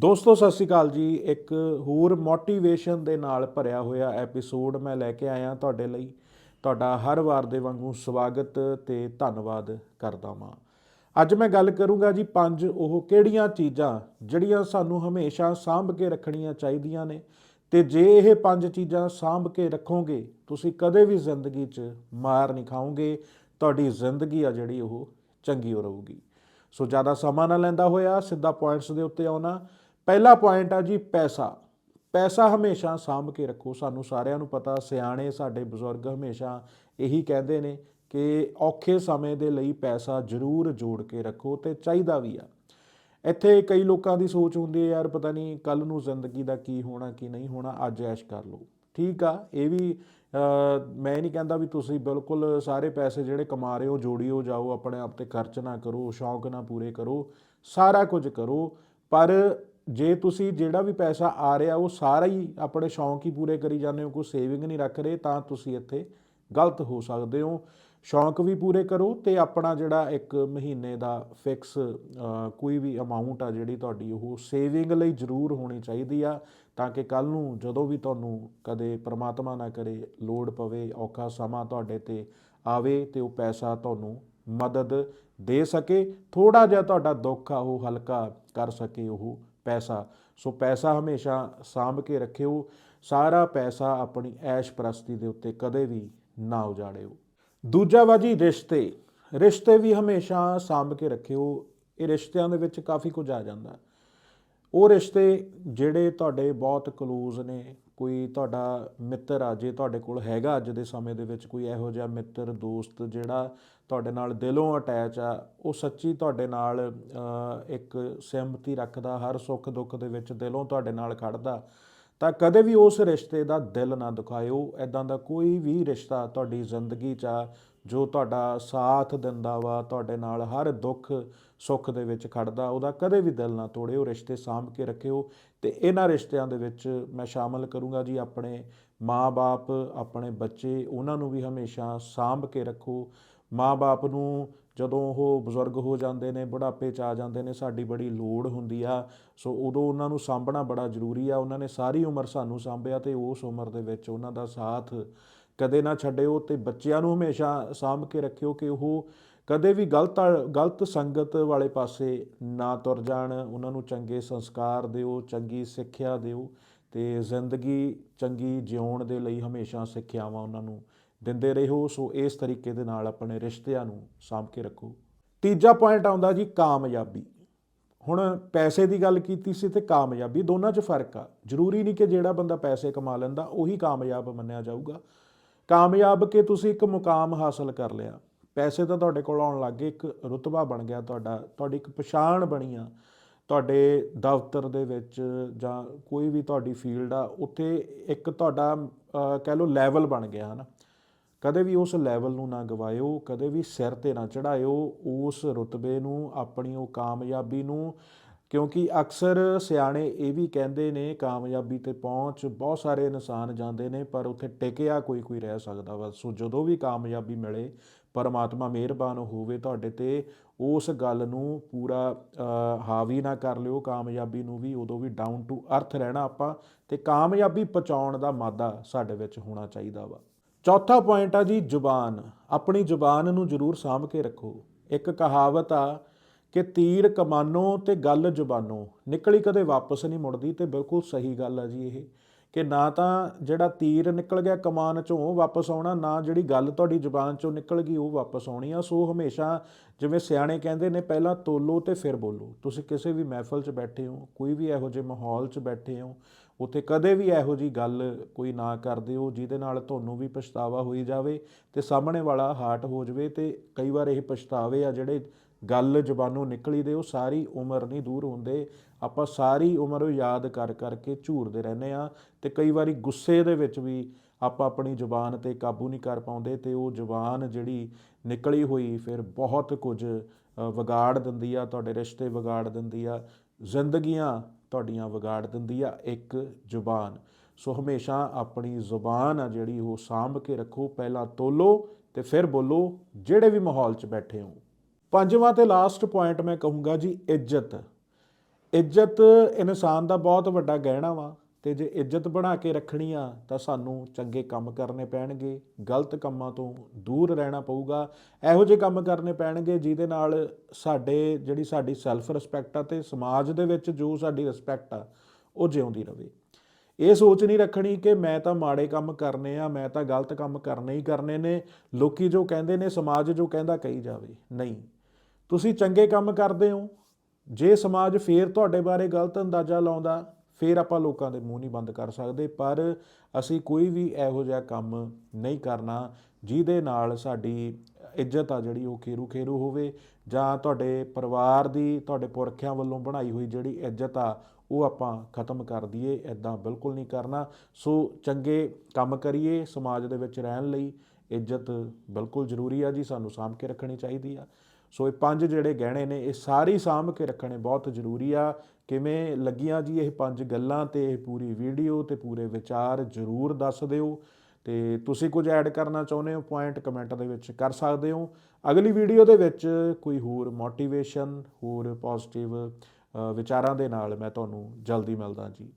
ਦੋਸਤੋ, ਸਤਿ ਸ਼੍ਰੀ ਅਕਾਲ ਜੀ। ਇੱਕ ਹੋਰ ਮੋਟੀਵੇਸ਼ਨ ਦੇ ਨਾਲ ਭਰਿਆ ਹੋਇਆ ਐਪੀਸੋਡ ਮੈਂ ਲੈ ਕੇ ਆਇਆ ਤੁਹਾਡੇ ਲਈ। ਤੁਹਾਡਾ ਹਰ ਵਾਰ ਦੇ ਵਾਂਗੂ ਸਵਾਗਤ ਤੇ ਧੰਨਵਾਦ ਕਰਦਾ ਹਾਂ ਅੱਜ ਮੈਂ ਗੱਲ ਕਰੂੰਗਾ ਜੀ ਪੰਜ ਉਹ ਕਿਹੜੀਆਂ ਚੀਜ਼ਾਂ ਜਿਹੜੀਆਂ ਸਾਨੂੰ ਹਮੇਸ਼ਾ ਸਾਂਭ ਕੇ ਰੱਖਣੀਆਂ ਚਾਹੀਦੀਆਂ ਨੇ ਤੇ ਜੇ ਇਹ ਪੰਜ ਚੀਜ਼ਾਂ ਸਾਂਭ ਕੇ ਰੱਖੋਗੇ, ਤੁਸੀਂ ਕਦੇ ਵੀ ਜ਼ਿੰਦਗੀ 'ਚ ਮਾਰ ਨਹੀਂ ਖਾਓਗੇ। ਤੁਹਾਡੀ ਜ਼ਿੰਦਗੀ ਆ ਜਿਹੜੀ ਉਹ ਚੰਗੀ ਹੋ ਰਹੂਗੀ। ਸੋ ਜ਼ਿਆਦਾ ਸਮਾਂ ਨਾ ਲੈਂਦਾ ਹੋਇਆ, ਸਿੱਧਾ ਪੁਆਇੰਟਸ ਦੇ ਉੱਤੇ ਆਉਣਾ। ਪਹਿਲਾ ਪੁਆਇੰਟ ਆ ਜੀ ਪੈਸਾ। ਪੈਸਾ ਹਮੇਸ਼ਾ ਸਾਂਭ ਕੇ ਰੱਖੋ। ਸਾਨੂੰ ਸਾਰਿਆਂ ਨੂੰ ਪਤਾ, ਸਿਆਣੇ ਸਾਡੇ ਬਜ਼ੁਰਗ ਹਮੇਸ਼ਾ ਇਹੀ ਕਹਿੰਦੇ ਨੇ ਕਿ ਔਖੇ ਸਮੇਂ ਦੇ ਲਈ ਪੈਸਾ ਜ਼ਰੂਰ ਜੋੜ ਕੇ ਰੱਖੋ ਤੇ ਚਾਹੀਦਾ ਵੀ ਆ। ਇੱਥੇ ਕਈ ਲੋਕਾਂ ਦੀ ਸੋਚ ਹੁੰਦੀ ਹੈ, ਯਾਰ ਪਤਾ ਨਹੀਂ ਕੱਲ ਨੂੰ ਜ਼ਿੰਦਗੀ ਦਾ ਕੀ ਹੋਣਾ, ਕੀ ਨਹੀਂ ਹੋਣਾ, ਅੱਜ ਐਸ਼ ਕਰ ਲਓ। ਠੀਕ ਆ, ਇਹ ਵੀ ਮੈਂ ਨਹੀਂ ਕਹਿੰਦਾ ਵੀ ਤੁਸੀਂ ਬਿਲਕੁਲ ਸਾਰੇ ਪੈਸੇ ਜਿਹੜੇ ਕਮਾ ਰਹੇ ਹੋ, ਜੋੜੀਓ, ਜਾਓ, ਆਪਣੇ ਆਪ ਤੇ ਖਰਚ ਨਾ ਕਰੋ, ਸ਼ੌਂਕ ਨਾ ਪੂਰੇ ਕਰੋ, ਸਾਰਾ ਕੁਝ ਕਰੋ, ਪਰ ਜੇ ਤੁਸੀਂ ਜਿਹੜਾ ਵੀ ਪੈਸਾ ਆ ਰਿਹਾ, ਉਹ ਸਾਰਾ ਹੀ ਆਪਣੇ ਸ਼ੌਂਕ ਹੀ ਪੂਰੇ ਕਰੀ ਜਾਂਦੇ ਹੋ, ਕੋਈ ਸੇਵਿੰਗ ਨਹੀਂ ਰੱਖ ਰਹੇ, ਤਾਂ ਤੁਸੀਂ ਇੱਥੇ ਗਲਤ ਹੋ ਸਕਦੇ ਹੋ। ਸ਼ੌਂਕ ਵੀ ਪੂਰੇ ਕਰੋ ਤੇ ਆਪਣਾ ਜਿਹੜਾ ਇੱਕ ਮਹੀਨੇ ਦਾ ਫਿਕਸ ਕੋਈ ਵੀ ਅਮਾਉਂਟ ਆ ਜਿਹੜੀ ਤੁਹਾਡੀ, ਉਹ ਸੇਵਿੰਗ ਲਈ ਜ਼ਰੂਰ ਹੋਣੀ ਚਾਹੀਦੀ ਆ, ਤਾਂ ਕਿ ਕੱਲ ਨੂੰ ਜਦੋਂ ਵੀ ਤੁਹਾਨੂੰ ਕਦੇ ਪ੍ਰਮਾਤਮਾ ਨਾ ਕਰੇ, ਲੋੜ ਪਵੇ, ਔਖਾ ਸਮਾਂ ਤੁਹਾਡੇ ਤੇ ਆਵੇ ਤੇ ਉਹ ਪੈਸਾ ਤੁਹਾਨੂੰ ਮਦਦ ਦੇ ਸਕੇ। ਥੋੜਾ ਜਿਹਾ ਤੁਹਾਡਾ ਦੁੱਖ ਆ, ਉਹ ਹਲਕਾ ਕਰ ਸਕੇ ਉਹ। ਪੈਸਾ। ਸੋ ਪੈਸਾ ਹਮੇਸ਼ਾ ਸਾਂਭ ਕੇ ਰੱਖਿਓ। ਸਾਰਾ ਪੈਸਾ ਆਪਣੀ ਐਸ਼ ਪ੍ਰਸਤੀ ਦੇ ਉੱਤੇ ਕਦੇ ਵੀ ਨਾ ਉਜਾੜਿਓ। ਦੂਜਾ ਵਾ ਰਿਸ਼ਤੇ। ਰਿਸ਼ਤੇ ਵੀ ਹਮੇਸ਼ਾ ਸਾਂਭ ਕੇ ਰੱਖਿਓ। ਇਹ ਰਿਸ਼ਤਿਆਂ ਦੇ ਵਿੱਚ ਕਾਫੀ ਕੁਝ ਆ ਜਾਂਦਾ। ਉਹ ਰਿਸ਼ਤੇ ਜਿਹੜੇ ਤੁਹਾਡੇ ਬਹੁਤ ਕਲੋਜ਼ ਨੇ ਕੋਈ ਤੁਹਾਡਾ ਮਿੱਤਰ ਆ, ਜੇ ਤੁਹਾਡੇ ਕੋਲ ਹੈਗਾ ਅੱਜ ਦੇ ਸਮੇਂ ਦੇ ਵਿੱਚ ਕੋਈ ਇਹੋ ਜਿਹਾ ਮਿੱਤਰ, ਦੋਸਤ ਜਿਹੜਾ ਤੁਹਾਡੇ ਨਾਲ ਦਿਲੋਂ ਅਟੈਚ ਆ, ਉਹ ਸੱਚੀ ਤੁਹਾਡੇ ਨਾਲ ਇੱਕ ਸਹਿਮਤੀ ਰੱਖਦਾ, ਹਰ ਸੁੱਖ ਦੁੱਖ ਦੇ ਵਿੱਚ ਦਿਲੋਂ ਤੁਹਾਡੇ ਨਾਲ ਖੜਦਾ, ਤਾਂ ਕਦੇ ਵੀ ਉਸ ਰਿਸ਼ਤੇ ਦਾ ਦਿਲ ਨਾ ਦੁਖਾਇਓ। ਐਦਾਂ ਦਾ ਕੋਈ ਵੀ ਰਿਸ਼ਤਾ ਤੁਹਾਡੀ ਜ਼ਿੰਦਗੀ 'ਚ ਆ ਜੋ ਤੁਹਾਡਾ ਸਾਥ ਦਿੰਦਾ ਵਾ, ਤੁਹਾਡੇ ਨਾਲ ਹਰ ਦੁੱਖ ਸੁੱਖ ਦੇ ਵਿੱਚ ਖੜਦਾ, ਉਹਦਾ ਕਦੇ ਵੀ ਦਿਲ ਨਾ ਤੋੜਿਓ ਰਿਸ਼ਤੇ ਸਾਂਭ ਕੇ ਰੱਖਿਓ ਤੇ ਇਹਨਾਂ ਰਿਸ਼ਤਿਆਂ ਦੇ ਵਿੱਚ ਮੈਂ ਸ਼ਾਮਲ ਕਰੂੰਗਾ ਜੀ ਆਪਣੇ ਮਾਂ-ਬਾਪ, ਆਪਣੇ ਬੱਚੇ, ਉਹਨਾਂ ਨੂੰ ਵੀ ਹਮੇਸ਼ਾ ਸਾਂਭ ਕੇ ਰੱਖੋ। ਮਾਂ-ਬਾਪ ਨੂੰ ਜਦੋਂ ਉਹ ਬਜ਼ੁਰਗ ਹੋ ਜਾਂਦੇ ਨੇ, ਬੁਢਾਪੇ 'ਚ ਆ ਜਾਂਦੇ ਨੇ, ਸਾਡੀ ਬੜੀ ਲੋੜ ਹੁੰਦੀ ਆ। ਸੋ ਉਦੋਂ ਉਹਨਾਂ ਨੂੰ ਸਾਂਭਣਾ ਬੜਾ ਜ਼ਰੂਰੀ ਆ। ਉਹਨਾਂ ਨੇ ਸਾਰੀ ਉਮਰ ਸਾਨੂੰ ਸਾਂਭਿਆ ਤੇ ਉਸ ਉਮਰ ਦੇ ਵਿੱਚ ਉਹਨਾਂ ਦਾ ਸਾਥ ਕਦੇ ਨਾ ਛੱਡਿਓ ਤੇ ਬੱਚਿਆਂ ਨੂੰ ਹਮੇਸ਼ਾ ਸਾਂਭ ਕੇ ਰੱਖਿਓ ਕਿ ਉਹ ਕਦੇ ਵੀ ਗਲਤ ਗਲਤ ਸੰਗਤ ਵਾਲੇ ਪਾਸੇ ਨਾ ਤੁਰ ਜਾਣ। ਉਹਨਾਂ ਨੂੰ ਚੰਗੇ ਸੰਸਕਾਰ ਦਿਓ, ਚੰਗੀ ਸਿੱਖਿਆ ਦਿਓ ਤੇ ਜ਼ਿੰਦਗੀ ਚੰਗੀ ਜਿਉਣ ਦੇ ਲਈ ਹਮੇਸ਼ਾ ਸਿੱਖਿਆਵਾਂ ਉਹਨਾਂ ਨੂੰ ਦਿੰਦੇ ਰਹੋ। ਸੋ ਇਸ ਤਰੀਕੇ ਦੇ ਨਾਲ ਆਪਣੇ ਰਿਸ਼ਤਿਆਂ ਨੂੰ ਸਾਂਭ ਕੇ ਰੱਖੋ। ਤੀਜਾ ਪੁਆਇੰਟ ਆਉਂਦਾ ਜੀ ਕਾਮਯਾਬੀ। ਹੁਣ ਪੈਸੇ ਦੀ ਗੱਲ ਕੀਤੀ ਸੀ ਤੇ ਕਾਮਯਾਬੀ ਦੋਨਾਂ 'ਚ ਫ਼ਰਕ ਆ। ਜ਼ਰੂਰੀ ਨਹੀਂ ਕਿ ਜਿਹੜਾ ਬੰਦਾ ਪੈਸੇ ਕਮਾ ਲੈਂਦਾ ਉਹੀ ਕਾਮਯਾਬ ਮੰਨਿਆ ਜਾਊਗਾ। ਕਾਮਯਾਬ ਕਿ ਤੁਸੀਂ ਇੱਕ ਮੁਕਾਮ ਹਾਸਲ ਕਰ ਲਿਆ। ਪੈਸੇ ਤਾਂ ਤੁਹਾਡੇ ਕੋਲ ਆਉਣ ਲੱਗ ਗਏ, ਇੱਕ ਰੁਤਬਾ ਬਣ ਗਿਆ ਤੁਹਾਡਾ, ਤੁਹਾਡੀ ਇੱਕ ਪਛਾਣ ਬਣੀ ਆ। ਤੁਹਾਡੇ ਦਫ਼ਤਰ ਦੇ ਵਿੱਚ ਜਾਂ ਕੋਈ ਵੀ ਤੁਹਾਡੀ ਫੀਲਡ ਆ, ਉੱਥੇ ਇੱਕ ਤੁਹਾਡਾ ਕਹਿ ਲਓ ਲੈਵਲ ਬਣ ਗਿਆ, ਹਨਾ। ਕਦੇ ਵੀ ਉਸ ਲੈਵਲ ਨੂੰ ਨਾ ਗਵਾਇਓ, ਕਦੇ ਵੀ ਸਿਰ ਤੇ ਨਾ ਚੜਾਇਓ ਉਸ ਰੁਤਬੇ ਨੂੰ, ਆਪਣੀ ਉਹ ਕਾਮਯਾਬੀ ਨੂੰ ਕਿਉਂਕਿ ਅਕਸਰ ਸਿਆਣੇ ਇਹ ਵੀ ਕਹਿੰਦੇ ਨੇ, ਕਾਮਯਾਬੀ ਤੇ ਪਹੁੰਚ ਬਹੁਤ ਸਾਰੇ ਇਨਸਾਨ ਜਾਂਦੇ ਨੇ, ਪਰ ਉੱਥੇ ਟਿਕਿਆ ਕੋਈ ਕੋਈ ਰਹਿ ਸਕਦਾ ਵਾ। ਸੋ ਜਦੋਂ ਵੀ ਕਾਮਯਾਬੀ ਮਿਲੇ, ਪਰਮਾਤਮਾ ਮਿਹਰਬਾਨ ਹੋਵੇ ਤੁਹਾਡੇ ਤੇ, ਉਸ ਗੱਲ ਨੂੰ ਪੂਰਾ ਹਾਵੀ ਨਾ ਕਰ ਲਿਓ। ਕਾਮਯਾਬੀ ਨੂੰ ਵੀ ਉਦੋਂ ਵੀ ਡਾਊਨ ਟੂ ਅਰਥ ਰਹਿਣਾ ਆਪਾਂ ਤੇ ਕਾਮਯਾਬੀ ਪਹੁੰਚਾਉਣ ਦਾ ਮਾਦਾ ਸਾਡੇ ਵਿੱਚ ਹੋਣਾ ਚਾਹੀਦਾ ਵਾ। ਚੌਥਾ ਪੁਆਇੰਟ ਆ ਜੀ ਜ਼ੁਬਾਨ। ਆਪਣੀ ਜ਼ੁਬਾਨ ਨੂੰ ਜ਼ਰੂਰ ਸਾਂਭ ਕੇ ਰੱਖੋ। ਇੱਕ ਕਹਾਵਤ ਆ ਕਿ ਤੀਰ ਕਮਾਨੋ ਤੇ ਗੱਲ ਜੁਬਾਨੋ। ਨਿਕਲੀ ਕਦੇ ਵਾਪਸ ਨਹੀਂ ਮੁੜਦੀ ਤੇ ਬਿਲਕੁਲ ਸਹੀ ਗੱਲ ਆ ਜੀ ਇਹ, ਕਿ ਨਾ ਤਾਂ ਜਿਹੜਾ ਤੀਰ ਨਿਕਲ ਗਿਆ ਕਮਾਨ ਚੋਂ ਉਹ ਵਾਪਸ ਆਉਣਾ, ਨਾ ਜਿਹੜੀ ਗੱਲ ਤੁਹਾਡੀ ਜ਼ੁਬਾਨ ਚੋਂ ਨਿਕਲ ਗਈ ਉਹ ਵਾਪਸ ਆਉਣੀ ਆ। ਸੋ ਹਮੇਸ਼ਾ ਜਿਵੇਂ ਸਿਆਣੇ ਕਹਿੰਦੇ ਨੇ, ਪਹਿਲਾਂ ਤੋਲੋ ਤੇ ਫਿਰ ਬੋਲੋ। ਤੁਸੀਂ ਕਿਸੇ ਵੀ ਮਹਿਫਲ 'ਚ ਬੈਠੇ ਹੋ, ਕੋਈ ਵੀ ਇਹੋ ਜਿਹੇ ਮਾਹੌਲ 'ਚ ਬੈਠੇ ਹੋ, ਉੱਥੇ ਕਦੇ ਵੀ ਇਹੋ ਜੀ ਗੱਲ ਕੋਈ ਨਾ ਕਰ ਦਿਓ, ਜਿਹਦੇ ਨਾਲ ਤੁਹਾਨੂੰ ਵੀ ਪਛਤਾਵਾ ਹੋਈ ਜਾਵੇ ਤੇ ਸਾਹਮਣੇ ਵਾਲਾ ਹਾਰਟ ਹੋ ਜਾਵੇ ਤੇ ਕਈ ਵਾਰ ਇਹ ਪਛਤਾਵੇ ਆ ਜਿਹੜੇ ਗੱਲ ਜ਼ਬਾਨੋਂ ਨਿਕਲੀ ਦੇ, ਉਹ ਸਾਰੀ ਉਮਰ ਨਹੀਂ ਦੂਰ ਹੁੰਦੇ। ਆਪਾਂ ਸਾਰੀ ਉਮਰ ਉਹ ਯਾਦ ਕਰ, ਕਰਕੇ ਝੂਰਦੇ ਰਹਿੰਦੇ ਆ ਤੇ ਕਈ ਵਾਰੀ ਗੁੱਸੇ ਦੇ ਵਿੱਚ ਵੀ ਆਪਾਂ ਆਪਣੀ ਜ਼ੁਬਾਨ ਤੇ ਕਾਬੂ ਨਹੀਂ ਕਰ ਪਾਉਂਦੇ ਤੇ ਉਹ ਜ਼ੁਬਾਨ ਜਿਹੜੀ ਨਿਕਲੀ ਹੋਈ ਫਿਰ ਬਹੁਤ ਕੁਝ ਵਿਗਾੜ ਦਿੰਦੀ ਆ, ਤੁਹਾਡੇ ਰਿਸ਼ਤੇ ਵਿਗਾੜ ਦਿੰਦੀ ਆ, ਜ਼ਿੰਦਗੀਆਂ ਤੁਹਾਡੀਆਂ ਵਿਗਾੜ ਦਿੰਦੀ ਆ ਇੱਕ ਜ਼ੁਬਾਨ। ਸੋ ਹਮੇਸ਼ਾ ਆਪਣੀ ਜ਼ੁਬਾਨ ਆ ਜਿਹੜੀ ਉਹ ਸਾਂਭ ਕੇ ਰੱਖੋ, ਪਹਿਲਾਂ ਤੋਲੋ ਤੇ ਫਿਰ ਬੋਲੋ, ਜਿਹੜੇ ਵੀ ਮਾਹੌਲ 'ਚ ਬੈਠੇ ਹੋ। ਪੰਜਵਾਂ ਤੇ ਲਾਸਟ ਪੁਆਇੰਟ ਮੈਂ ਕਹੂੰਗਾ ਜੀ ਇੱਜ਼ਤ। ਇੱਜ਼ਤ ਇਨਸਾਨ ਦਾ ਬਹੁਤ ਵੱਡਾ ਗਹਿਣਾ ਵਾ ਤੇ ਜੇ ਇੱਜ਼ਤ ਬਣਾ ਕੇ ਰੱਖਣੀ ਆ ਤਾਂ ਸਾਨੂੰ ਚੰਗੇ ਕੰਮ ਕਰਨੇ ਪੈਣਗੇ, ਗਲਤ ਕੰਮਾਂ ਤੋਂ ਦੂਰ ਰਹਿਣਾ ਪਊਗਾ। ਇਹੋ ਜਿਹੇ ਕੰਮ ਕਰਨੇ ਪੈਣਗੇ ਜਿਹਦੇ ਨਾਲ ਸਾਡੇ, ਜਿਹੜੀ ਸਾਡੀ ਸੈਲਫ ਰਿਸਪੈਕਟ ਆ ਤੇ ਸਮਾਜ ਦੇ ਵਿੱਚ ਜੋ ਸਾਡੀ ਰਿਸਪੈਕਟ ਆ, ਉਹ ਜਿਉਂਦੀ ਰਵੇ। ਇਹ ਸੋਚ ਨਹੀਂ ਰੱਖਣੀ ਕਿ ਮੈਂ ਤਾਂ ਮਾੜੇ ਕੰਮ ਕਰਨੇ ਆ, ਮੈਂ ਤਾਂ ਗਲਤ ਕੰਮ ਕਰਨੇ ਹੀ ਕਰਨੇ ਨੇ। ਲੋਕੀ ਜੋ ਕਹਿੰਦੇ ਨੇ, ਸਮਾਜ ਜੋ ਕਹਿੰਦਾ ਕਹੀ ਜਾਵੇ। ਨਹੀਂ। ਤੁਸੀਂ ਚੰਗੇ ਕੰਮ ਕਰਦੇ ਹੋ, ਜੇ ਸਮਾਜ ਫੇਰ ਤੁਹਾਡੇ ਬਾਰੇ ਗਲਤ ਅੰਦਾਜ਼ਾ ਲਾਉਂਦਾ, ਫੇਰ ਆਪਾਂ ਲੋਕਾਂ ਦੇ ਮੂੰਹ ਨਹੀਂ ਬੰਦ ਕਰ ਸਕਦੇ। ਪਰ ਅਸੀਂ ਕੋਈ ਵੀ ਇਹੋ ਜਿਹਾ ਕੰਮ ਨਹੀਂ ਕਰਨਾ ਜਿਹਦੇ ਨਾਲ ਸਾਡੀ ਇੱਜ਼ਤ ਆ ਜਿਹੜੀ ਉਹ ਖੇਰੂ ਖੇਰੂ ਹੋਵੇ, ਜਾਂ ਤੁਹਾਡੇ ਪਰਿਵਾਰ ਦੀ, ਤੁਹਾਡੇ ਪੁਰਖਿਆਂ ਵੱਲੋਂ ਬਣਾਈ ਹੋਈ ਜਿਹੜੀ ਇੱਜ਼ਤ ਆ, ਉਹ ਆਪਾਂ ਖਤਮ ਕਰ ਦਈਏ। ਇਦਾਂ ਬਿਲਕੁਲ ਨਹੀਂ ਕਰਨਾ। ਸੋ ਚੰਗੇ ਕੰਮ ਕਰੀਏ ਸਮਾਜ ਦੇ ਵਿੱਚ ਰਹਿਣ ਲਈ। ਇੱਜ਼ਤ ਬਿਲਕੁਲ ਜ਼ਰੂਰੀ ਆ ਜੀ, ਸਾਨੂੰ ਸਾਂਭ ਕੇ ਰੱਖਣੀ ਚਾਹੀਦੀ ਆ। ਸੋ ਇਹ ਪੰਜ ਜਿਹੜੇ ਗਹਿਣੇ ਨੇ, ਇਹ ਸਾਰੀ ਸਾਂਭ ਕੇ ਰੱਖਣੇ ਬਹੁਤ ਜ਼ਰੂਰੀ ਆ। ਕਿਵੇਂ ਲੱਗੀਆਂ ਜੀ ਇਹ ਪੰਜ ਗੱਲਾਂ ਤੇ ਇਹ ਪੂਰੀ ਵੀਡੀਓ ਤੇ ਪੂਰੇ ਵਿਚਾਰ ਜ਼ਰੂਰ ਦੱਸ ਦਿਓ। ਤੇ ਤੁਸੀਂ ਕੁਝ ਐਡ ਕਰਨਾ ਚਾਹੁੰਦੇ ਹੋ, ਪੁਆਇੰਟ ਕਮੈਂਟ ਦੇ ਵਿੱਚ ਕਰ ਸਕਦੇ ਹੋ। ਅਗਲੀ ਵੀਡੀਓ ਦੇ ਵਿੱਚ ਕੋਈ ਹੋਰ ਮੋਟੀਵੇਸ਼ਨ, ਹੋਰ ਪੋਜ਼ਿਟਿਵ ਵਿਚਾਰਾਂ ਦੇ ਨਾਲ ਮੈਂ ਤੁਹਾਨੂੰ ਜਲਦੀ ਮਿਲਦਾ ਜੀ।